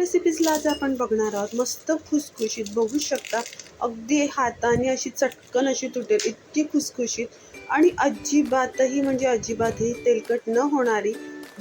रेसिपीजला आज आपण बघणार आहोत. मस्त खुसखुशीत. बघू शकता अगदी हाताने अशी चटकन अशी तुटेल इतकी खुसखुशीत. आणि अजिबातही म्हणजे अजिबातही तेलकट न होणारी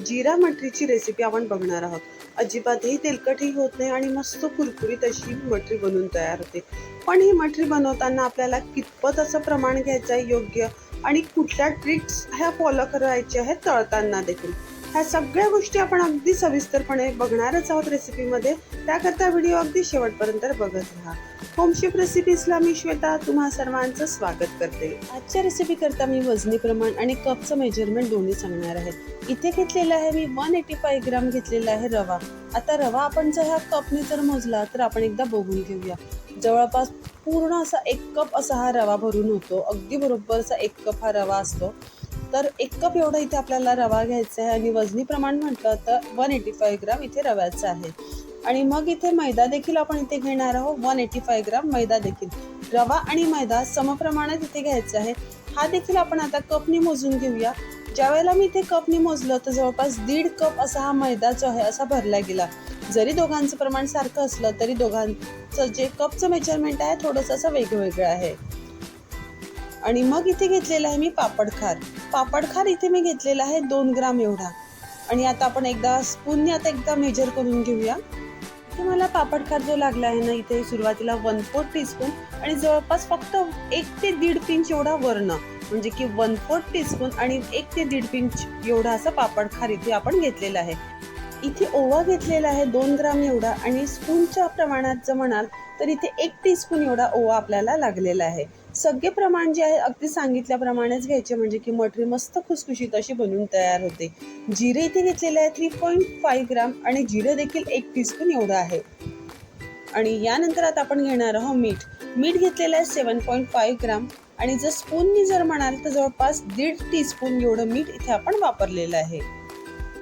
जिरा मटरीची रेसिपी आपण बघणार आहोत. अजिबातही तेलकटही होत नाही आणि मस्त कुरकुरीत अशी मटरी बनवून तयार होते. पण ही मटरी बनवताना आपल्याला कितपत असं प्रमाण घ्यायचं आहे योग्य आणि कुठल्या ट्रिक्स ह्या फॉलो करायच्या आहेत तळताना देखील. ह्या सगळ्या गोष्टी आपण अगदी सविस्तरपणे बघणारच आहोत रेसिपीमध्ये. त्याकरता व्हिडिओ अगदी शेवटपर्यंत बघत राहा. होमशेफ रेसिपीजला मी श्वेता तुम्हा सर्वांचं स्वागत करते. आजच्या रेसिपी करता मी वजनी प्रमाण आणि कपचं मेजरमेंट दोन्ही सांगणार आहे. इथे घेतलेलं आहे मी वन एटी फाय ग्राम घेतलेला आहे रवा. आता रवा आपण जर ह्या कपने जर मोजला तर आपण एकदा बघून घेऊया. जवळपास पूर्ण असा एक कप असा हा रवा भरून होतो. अगदी बरोबर असा एक कप हा रवा असतो. तर एक कप एवढा इथे आपल्याला रवा घ्यायचा आहे आणि वजनी प्रमाण म्हटलं तर वन एटी फाय ग्राम इथे रव्याचं आहे. आणि मग इथे मैदा देखील आपण इथे घेणार आहोत. वन एटी फाय ग्राम मैदा देखील. रवा आणि मैदा समप्रमाणात इथे घ्यायचा आहे. हा देखील आपण आता कपनी मोजून घेऊया. ज्या वेळेला मी इथे कपने मोजलं तर जवळपास दीड कप असा हा मैदा जो आहे असा भरला गेला. जरी दोघांचं प्रमाण सारखं असलं तरी दोघांचं जे कपचं मेजरमेंट आहे थोडंसं असं वेगवेगळं आहे. आणि मग इथे घेतलेला आहे मी पापडखार पापडखार इथे मी घेतलेला आहे दोन ग्राम एवढा. आणि आता आपण एकदा स्पूनने आता एकदा मेजर करून घेऊया. इथे मला पापडखार जो लागला आहे ना इथे सुरुवातीला वन फोर्थ टीस्पून आणि जवळपास फक्त एक ते दीड पिंच एवढा वर्ण. म्हणजे की वन फोर्थ टीस्पून आणि एक ते दीड पिंच एवढा असा पापडखार इथे आपण घेतलेला आहे. इथे ओवा घेतलेला आहे दोन ग्राम एवढा आणि स्पूनच्या प्रमाणात जर म्हणाल तर इथे एक टीस्पून एवढा ओवा आपल्याला लागलेला आहे. सगळे प्रमाण जे आहे अगदी सांगितल्याप्रमाणेच घ्यायचे. म्हणजे की मटरी मस्त खुसखुशीत अशी बनवून तयार होते. जिरे इथे घेतलेले आहे थ्री पॉईंट फाईव्ह ग्राम आणि जिरे देखील एक टीस्पून एवढं आहे. आणि यानंतर आता आपण घेणार आहोत मीठ. मीठ घेतलेलं आहे सेवन पॉईंट फाईव्ह ग्राम. आणि जर स्पूननी जर म्हणाल तर जवळपास दीड टीस्पून एवढं मीठ इथे आपण वापरलेलं आहे.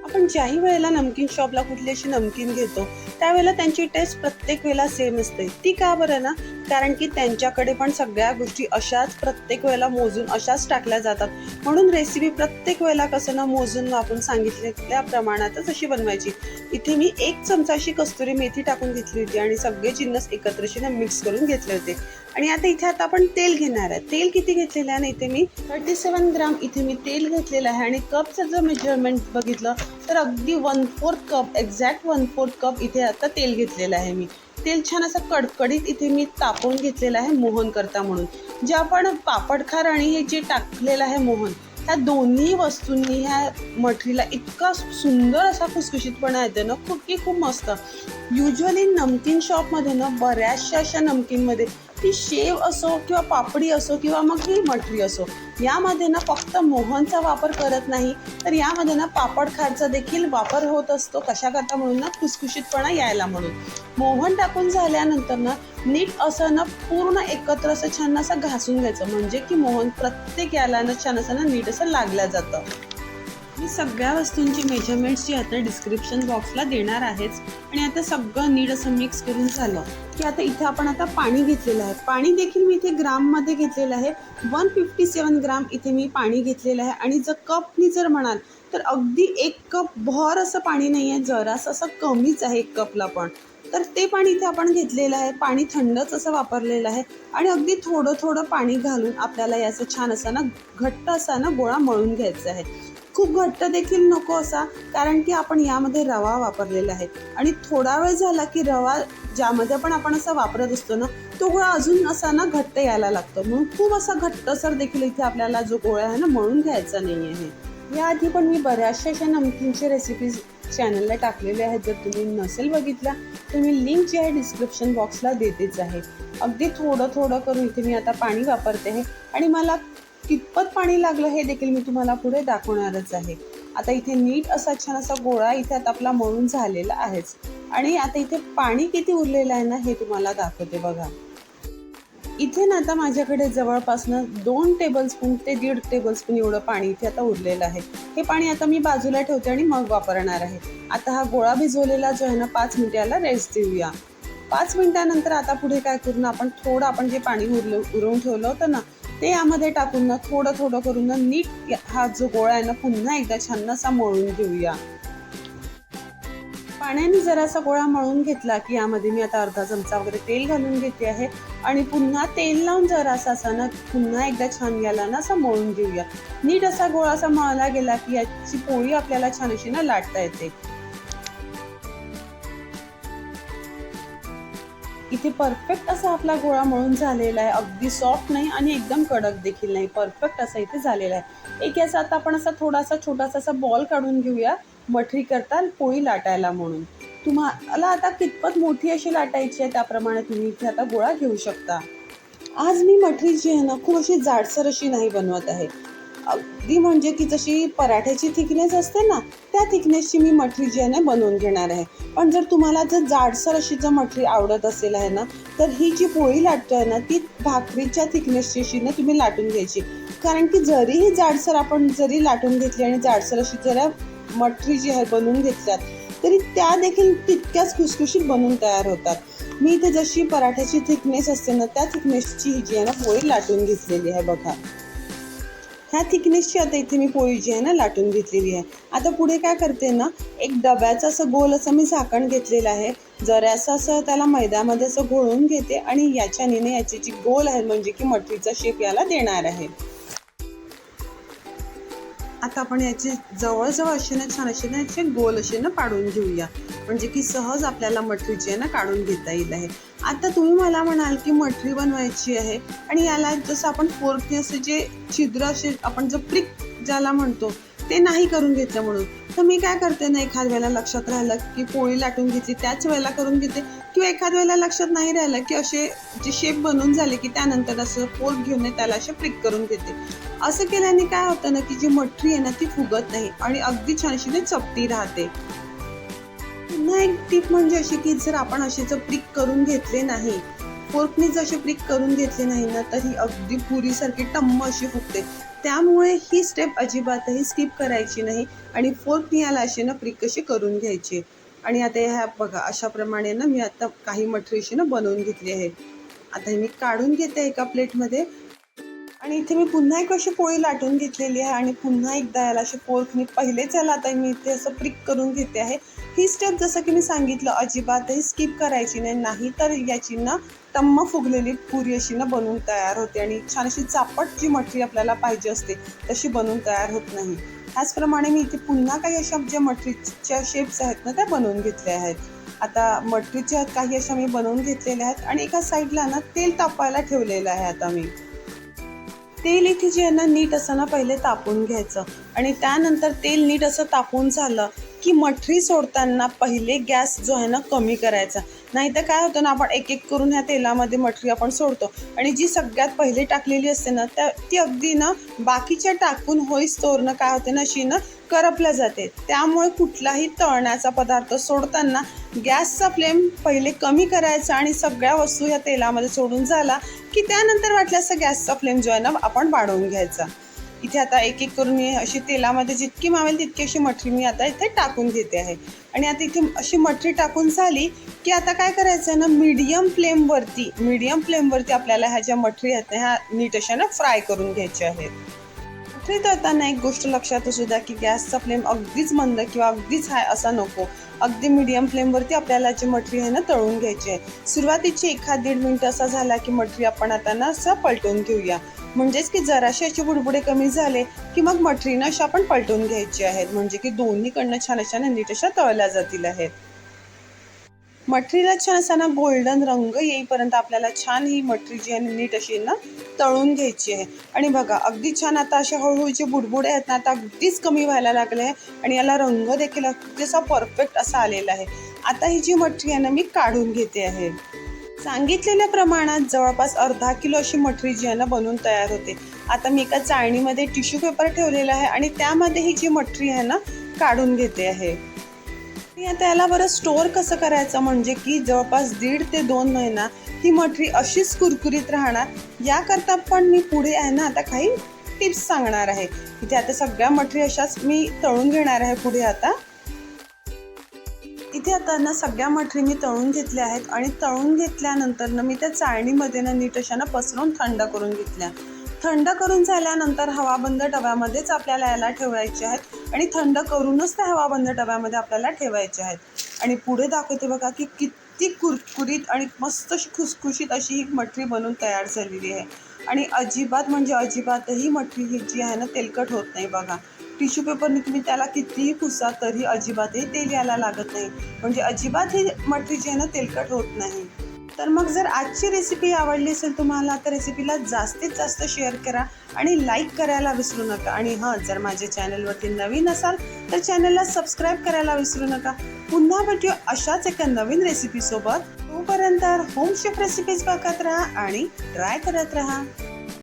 आपण ज्याही वेळेला नमकीन शॉपला कुठली अशी नमकीन घेतो त्यावेळेला त्यांची टेस्ट प्रत्येक वेळेला सेम असते. ती का बरं ना? कारण की त्यांच्याकडे पण सगळ्या गोष्टी अशाच प्रत्येक वेळेला मोजून अशाच टाकल्या जातात. म्हणून रेसिपी प्रत्येक वेळेला कसं ना मोजून आपण सांगितलेल्या प्रमाणातच अशी बनवायची. इथे मी एक चमचा अशी कस्तुरी मेथी टाकून घेतली होती आणि सगळे जिन्नस एकत्रशीने मिक्स करून घेतले होते. आणि आता इथे आता आपण तेल घेणार आहे. तेल किती घेतलेलं आहे ना इथे मी? थर्टी सेवन ग्राम इथे मी तेल घेतलेलं आहे आणि कपचं जर मेजरमेंट बघितलं तर अगदी one fourth cup exact one fourth cup इथे आता तेल घेतलेलं आहे मी. तेल छान असं कडकडीत इथे मी तापवून घेतलेलं आहे मोहन करता म्हणून. जे आपण पापडखार आणि हे जे टाकलेलं आहे मोहन ह्या दोन्ही वस्तूंनी ह्या मठरीला इतका सुंदर असा खुसखुशीतपणा येते ना खूप की खूप मस्त. युजली नमकीन शॉपमध्ये ना बऱ्याचशा अशा नमकीनमध्ये ती शेव असो किंवा पापडी असो किंवा मग ही मटरी असो यामध्ये ना फक्त मोहनचा वापर करत नाही तर यामध्ये ना पापड खारचा देखील वापर होत असतो कशा करता म्हणून ना? खुसखुशीतपणा यायला म्हणून. मोहन टाकून झाल्यानंतर ना नीट असं ना पूर्ण एकत्र असं छान असं घासून घ्यायचं म्हणजे की मोहन प्रत्येक याला ना छान असं ना नीट असं लागलं जातं. मी सगळ्या वस्तूंची मेजरमेंट्स जी आता डिस्क्रिप्शन बॉक्सला देणार आहेच. आणि आता सगळं नीट असं मिक्स करून झालं. की आता इथे आपण आता पाणी घेतलेलं आहे. पाणी देखील मी इथे ग्राममध्ये घेतलेलं आहे. वन फिफ्टी सेवन ग्राम इथे मी पाणी घेतलेलं आहे. आणि जर कपनी जर म्हणाल तर अगदी एक कप भर असं पाणी नाही आहे जरासं असं कमीच आहे एक कपला पण. तर ते पाणी इथे आपण घेतलेलं आहे. पाणी थंडच असं वापरलेलं आहे. आणि अगदी थोडं थोडं पाणी घालून आपल्याला याचं छान असा ना घट्ट असा ना गोळा मळून घ्यायचा आहे. खूप घट्ट देखील नको असा कारण की आपण यामध्ये रवा वापरलेला आहे. आणि थोडा वेळ झाला की रवा ज्यामध्ये पण आपण असा वापरत असतो ना तो गोळा अजून असा ना घट्ट यायला लागतो. म्हणून खूप असा घट्टसर देखील इथे आपल्याला जो गोळा आहे ना मळून घ्यायचा नाही आहे याआधी पण मी बऱ्याचशा अशा नमकीनच्या रेसिपीज चॅनलला टाकलेले आहेत जर तुम्ही नसेल बघितला तर मी लिंक जी आहे डिस्क्रिप्शन बॉक्सला देतेच आहे. अगदी थोडं थोडं करून इथे मी आता पाणी वापरते आहे. आणि मला कितपत पाणी लागलं हे देखील मी तुम्हाला पुढे दाखवणारच आहे. आता इथे नीट असा छान असा गोळा इथे आता आपला मळून झालेला आहेच. आणि आता इथे पाणी किती उरलेलं आहे ना हे तुम्हाला दाखवते बघा. इथे ना आता माझ्याकडे जवळपासनं दोन टेबलस्पून ते दीड टेबलस्पून एवढं पाणी इथे आता उरलेलं आहे. हे पाणी आता मी बाजूला ठेवते आणि मग वापरणार आहे. आता हा गोळा भिजवलेला जो आहे ना पाच मिनिटाला रेस्ट देऊया. पाच मिनिटानंतर आता पुढे काय करू ना आपण थोडं आपण जे पाणी उरलं उरवून ठेवलं होतं ना ते यामध्ये टाकून ना थोडं थोडं करून ना नीट हा जो गोळा आहे ना पुन्हा एकदा छान असा मळून घेऊया. पाण्याने जरासा गोळा मळून घेतला की यामध्ये मी आता अर्धा चमचा वगैरे तेल घालून घेते आहे. आणि पुन्हा तेल लावून जरासा असा ना पुन्हा एकदा छान याला ना असा मळून घेऊया. नीट असा गोळा असा मळला गेला की याची पोळी आपल्याला छान अशी ना लाटता येते. इथे परफेक्ट असा आपला गोळा मळून झालेला आहे. अगदी सॉफ्ट नाही आणि एकदम कडक देखील नाही. परफेक्ट असा इथे झालेला आहे. एक याचा आता आपण असा थोडासा छोटासा असा बॉल काढून घेऊया. मठरी करता पोळी लाटायला म्हणून. तुम्हाला आता कितपत मोठी अशी लाटायची आहे त्याप्रमाणे तुम्ही इथे आता गोळा घेऊ शकता. आज मी मठरी जी आहे ना खूप अशी जाडसर अशी नाही बनवत आहे. अगदी म्हणजे की जशी पराठ्याची थिकनेस असते ना त्या थिकनेसची मी मठरी जी आहे ना बनवून घेणार आहे. पण जर तुम्हाला जर जाडसर अशी जर मठरी आवडत असेल आहे ना तर ही जी पोळी लाटतोय ना ती भाकरीच्या थिकनेसची ना तुम्ही लाटून घ्यायची. कारण की जरी ही जाडसर आपण जरी लाटून घेतली आणि जाडसर अशी जरा मठरी जी आहे बनवून घेतल्यात तरी त्या देखील तितक्याच खुसखुशीत बनून तयार होतात. मी इथे जशी पराठ्याची थिकनेस असते ना त्या थिकनेसची ही जी आहे ना पोळी लाटून घेतलेली आहे बघा. ह्या थिकनेसची आता इथे मी पोळी जी आहे ना लाटून घेतलेली आहे. आता पुढे काय करते ना एक डब्याचं असं गोल असं मी झाकण घेतलेलं आहे. जरासं असं त्याला मैद्यामध्ये असं घोळून घेते आणि याच्याने याची जी गोल आहे म्हणजे की मटरीचा शेप याला देणार आहे. आता आपण याचे जवळजवळ असे ना छान असे ना याचे गोल असे ना पाडून घेऊया. म्हणजे की सहज आपल्याला मठरीची आहे ना काढून घेता येईल आहे. आता तुम्ही मला म्हणाल की मठरी बनवायची आहे आणि याला जसं आपण फोर्कने असे जे छिद्र असे आपण जो प्रिक ज्याला म्हणतो ते नाही करून घेतलं म्हणून. तर मी काय करते ना एखाद वेळेला लक्षात राहिलं की पोळी लाटून घेते त्याच वेळेला करून घेते. किंवा एखाद वेळेला लक्षात नाही राहिलं की असे जे शेप बनून झाले की त्यानंतर असं फोर्क घेऊन त्याला असे प्रिक करून घेते. असं केल्याने काय होतं ना की जी मठरी आहे ना ती फुगत नाही आणि अगदी छानशी ते ती चपटी राहते. पुन्हा एक टीप म्हणजे अशी की जर आपण असे जर प्रिक करून घेतले नाही फोर्कने जर असे प्रिक करून घेतले नाही ना तर ही अगदी पुरीसारखी टम्म अशी फुगते. त्यामुळे ही स्टेप अजिबातही स्किप करायची नाही आणि फोर्कने याला असे ना प्रिक कशी करून घ्यायची. आणि आता ह्या बघा अशाप्रमाणे ना मी आता काही मठरीशी ना बनवून घेतली आहे. आता हे मी काढून घेते एका प्लेटमध्ये. आणि इथे मी पुन्हा एक अशी पोळी लाटून घेतलेली आहे आणि पुन्हा एकदा याला अशी फोर्कने पहिलेच याला आता मी इथे असं प्रिक करून घेते आहे. ही स्टेप जसं की मी सांगितलं अजिबातही स्किप करायची नाही नाही तर याची ना टम्म फुगलेली पुरी अशी ना बनवून तयार होते आणि छान अशी चापट जी मटरी आपल्याला पाहिजे असते तशी बनवून तयार होत नाही. त्याचप्रमाणे मी इथे पुन्हा काही अशा ज्या मटरीच्या शेप्स आहेत ना त्या बनवून घेतल्या आहेत. आता मटरीच्या काही अशा मी बनवून घेतलेल्या आहेत आणि एका साईडला ना तेल तापायला ठेवलेलं आहे आता मी. तेल इथे जे आहे ना नीट असं ना पहिले तापून घ्यायचं आणि त्यानंतर तेल नीट असं तापून झालं की मठरी सोडताना पहिले गॅस जो आहे ना कमी करायचा. नाही तर काय होतं ना आपण एक एक करून ह्या तेलामध्ये मठरी आपण सोडतो. आणि जी सगळ्यात पहिले टाकलेली असते ना त्या ती अगदी ना बाकीच्या टाकून होईस तोरणं काय होते ना अशी ना करपल्या जाते. त्यामुळे कुठलाही तळण्याचा पदार्थ सोडताना गॅसचा फ्लेम पहिले कमी करायचा आणि सगळ्या वस्तू ह्या तेलामध्ये सोडून झाला की त्यानंतर वाटल्यास गॅसचा फ्लेम जो आहे ना आपण वाढवून घ्यायचा. इथे आता एक एक करून मी अशी तेलामध्ये जितकी मावेल तितकी अशी मठरी मी आता इथे टाकून घेते आहे. आणि आता इथे अशी मठरी टाकून झाली की आता काय करायचं आहे ना मीडियम फ्लेमवरती मीडियम फ्लेमवरती आपल्याला ह्या ज्या मठरी आहेत ना ह्या नीट अशा ना फ्राय करून घ्यायच्या आहेत. मठरी तळताना एक गोष्ट लक्षात असू द्या की गॅसचा फ्लेम अगदीच मंद किंवा अगदीच हाय असा नको. अगदी मीडियम फ्लेमवरती आपल्याला जी मठरी आहे ना तळून घ्यायची आहे. सुरुवातीची एखाद दीड मिनटं असा झाला की मठरी आपण आता ना असं पलटून घेऊया. म्हणजेच की जराशे याचे बुडबुडे कमी झाले की मग मटरीनं अशा आपण पलटून घ्यायची आहेत. म्हणजे की दोन्हीकडनं छान अशा नीट अशा तळल्या जातील आहेत. मटरीला छान असा ना गोल्डन रंग येईपर्यंत आपल्याला छान ही मटरी जी आहे नीट अशी ना तळून घ्यायची आहे. आणि बघा अगदी छान आता अशा हळूहळू जे बुडबुडे आहेत ना आता अगदीच कमी व्हायला लागले आहे. आणि याला रंग देखील अगदी असा परफेक्ट असा आलेला आहे. आता ही जी मटरी आहे ना मी काढून घेते आहे. सांगितलेल्या प्रमाणात जवळपास अर्धा किलो अशी मठरी जी आहे ना बनवून तयार होते. आता मी एका चाळणीमध्ये टिश्यू पेपर ठेवलेला आहे आणि त्यामध्ये ही जी मठरी आहे ना काढून घेते आहे. मी आता याला बरं स्टोअर कसं करायचं? म्हणजे की जवळपास दीड ते दोन महिना ही मठरी अशीच कुरकुरीत राहणार. याकरता पण मी पुढे आहे ना आता काही टिप्स सांगणार आहे. इथे आता सगळ्या मठरी अशाच मी तळून घेणार आहे पुढे आता. इथे आता ना सगळ्या मठरी मी तळून घेतल्या आहेत आणि तळून घेतल्यानंतर ना मी त्या चाळणीमध्ये ना नीट अशा ना पसरून थंड करून घेतल्या. थंड करून झाल्यानंतर हवाबंद डब्यामध्येच आपल्याला याला ठेवायचे आहेत आणि थंड करूनच त्या हवाबंद डब्यामध्ये आपल्याला ठेवायचे आहेत. आणि पुढे दाखवते बघा की किती कुरकुरीत आणि मस्त खुसखुशीत अशी ही मठरी बनून तयार झालेली आहे. आणि अजिबात म्हणजे अजिबातही मठरी ही जी आहे ना तेलकट होत नाही बघा. टिश्यू पेपरने तुम्ही त्याला कितीही पुसा तरी अजिबातही तेल यायला लागत नाही. म्हणजे अजिबात हे मठरी जे आहे ना तेलकट होत नाही. तर मग जर आजची रेसिपी आवडली असेल तुम्हाला तर रेसिपीला जास्तीत जास्त शेअर करा आणि लाईक करायला विसरू नका. आणि हां जर माझ्या चॅनलवरती नवीन असाल तर चॅनलला सबस्क्राईब करायला विसरू नका. पुन्हा भेटूया अशाच एका नवीन रेसिपीसोबत तोपर्यंत होम शेफ रेसिपीज बघत राहा आणि ट्राय करत राहा.